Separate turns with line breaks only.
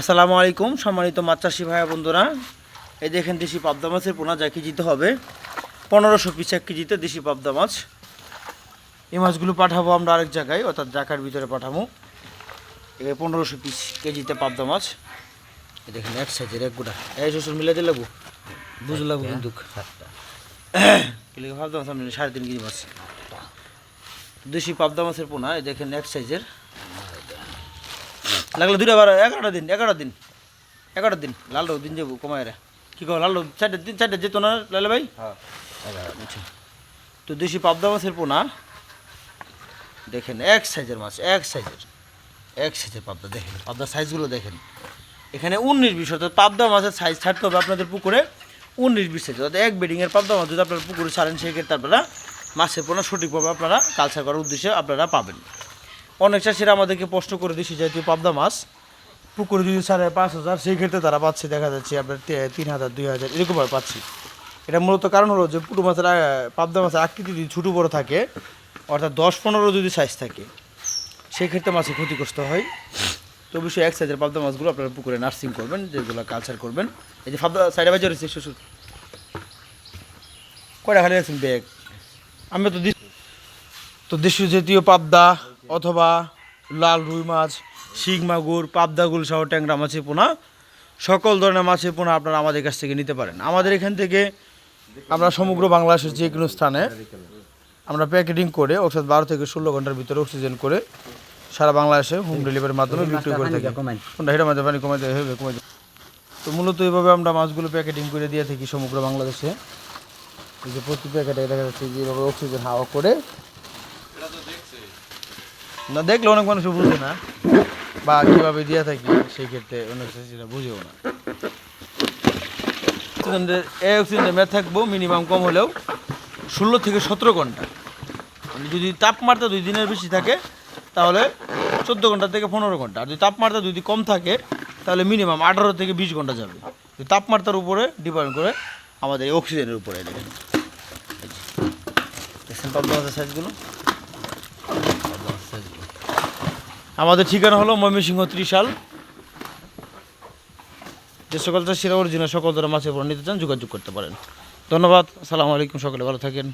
আসসালামু আলাইকুম সম্মানিত মাছ চাষি ভাইয়া বন্ধুরা। এই দেখেন দেশি পাবদা মাছের পোনা যা কেজিতে হবে পনেরোশো পিস এক কেজিতে দেশি পাবদা মাছ। এই মাছগুলো পাঠাবো আমরা আরেক জায়গায় অর্থাৎ জাকার ভিতরে পাঠাবো। এই পনেরোশো পিস কেজিতে পাবদা মাছ। এই দেখেন এক সাইজের এক গোটা। এই শ্বশুর মিলে দিয়ে লাগবো বুঝ লাগবো কিন্তু পাবদা মাছ সাড়ে তিন কেজি মাছ। দেশি পাবদা মাছের পোনা এই দেখেন এক সাইজের। লাগলে দুইটা বারো এগারোটা দিন এগারো দিন এগারোটা দিন। লাল রোদ দিন যাব কমায় রে। কি কো লাল রোদ চারটে দিন চারটে যেত না লালে ভাই? আচ্ছা তো দেশি পাবদা মাছের পোনা। দেখেন এক সাইজের মাছ এক সাইজের এক সাইজের পাবদা দেখেন পাবদার সাইজগুলো দেখেন। এখানে উনিশ বিশ অর্থাৎ পাবদা মাছের সাইজ ছাড়তে হবে আপনাদের পুকুরে। উনিশ বিশ সাইজ অর্থাৎ এক বেডিংয়ের পাবদা মাছ যদি আপনারা পুকুরে ছাড়েন সেক্ষেত্রে আপনারা মাছের পোনা সঠিকভাবে আপনারা কালচার করার উদ্দেশ্যে আপনারা পাবেন। অনেক চাষিরা আমাদেরকে প্রশ্ন করে দিচ্ছে যেহেতু পাবদা মাছ, পুকুরে যদি সাড়ে পাঁচ হাজার, সেই ক্ষেত্রে তারা পাচ্ছে, দেখা যাচ্ছে আপনার তিন হাজার, দুই হাজার এরকমভাবে পাচ্ছি। এটা মূলত কারণ হলো যে পুরো মাছের পাবদা মাছের আকৃতি যদি ছোটো বড়ো থাকে, অর্থাৎ দশ পনেরো যদি সাইজ থাকে, সেই ক্ষেত্রে মাছের ক্ষতিগ্রস্ত হয়। তো অবশ্যই এক সাইজের পাবদা মাছগুলো আপনারা পুকুরে নার্সিং করবেন, যেগুলো কালচার করবেন। এই যে পাবদা সাইডে বাজার রয়েছে শ্বশুর। কয়টা খালি আছেন ব্যাগ আমি তো তো দেশীয় জাতীয় পাবদা অথবা লাল রুই মাছ শিং মাগুর পাবদাগুল সহ ট্যাংরা মাছের পোনা সকল ধরনের মাছের পোনা আপনারা আমাদের কাছ থেকে নিতে পারেন। আমাদের এখান থেকে আমরা সমগ্র বাংলাদেশের যে কোনো স্থানে আমরা প্যাকেটিং করে অর্থাৎ বারো থেকে ষোলো ঘণ্টার ভিতরে অক্সিজেন করে সারা বাংলাদেশে হোম ডেলিভারির মাধ্যমে বিক্রি করে থাকি। হেঁটে মাঝে পানি হবে কমাইতে তো মূলত এইভাবে আমরা মাছগুলো প্যাকেটিং করে দিয়ে থাকি সমগ্র বাংলাদেশে। এই যে প্রতি প্যাকেটে দেখা যাচ্ছে যে এইভাবে অক্সিজেন হাওয়া করে না, দেখলে অনেক মানুষ বুঝে না। বা কীভাবে দিয়ে থাকি, সেই ক্ষেত্রে অনেক চাষিরা বুঝেও না। থাকব মিনিমাম কম হলেও ষোলো থেকে সতেরো ঘণ্টা। মানে যদি তাপমাত্রা দুই দিনের বেশি থাকে, তাহলে চোদ্দ ঘণ্টা থেকে পনেরো ঘণ্টা। আর যদি তাপমাত্রা যদি কম থাকে, তাহলে মিনিমাম আঠারো থেকে বিশ ঘণ্টা যাবে। তাপমাত্রার উপরে ডিপেন্ড করে আমাদের অক্সিজেনের উপরে। দেখেন সাইজগুলো। আমাদের ঠিকানা হলো ময়মনসিংহ ত্রিশাল। যে সকল চাষিরা অরিজিনাল সকল ধরনের মাছের উপর নিতে চান যোগাযোগ করতে পারেন। ধন্যবাদ সালাম আলাইকুম, সকলে ভালো থাকেন।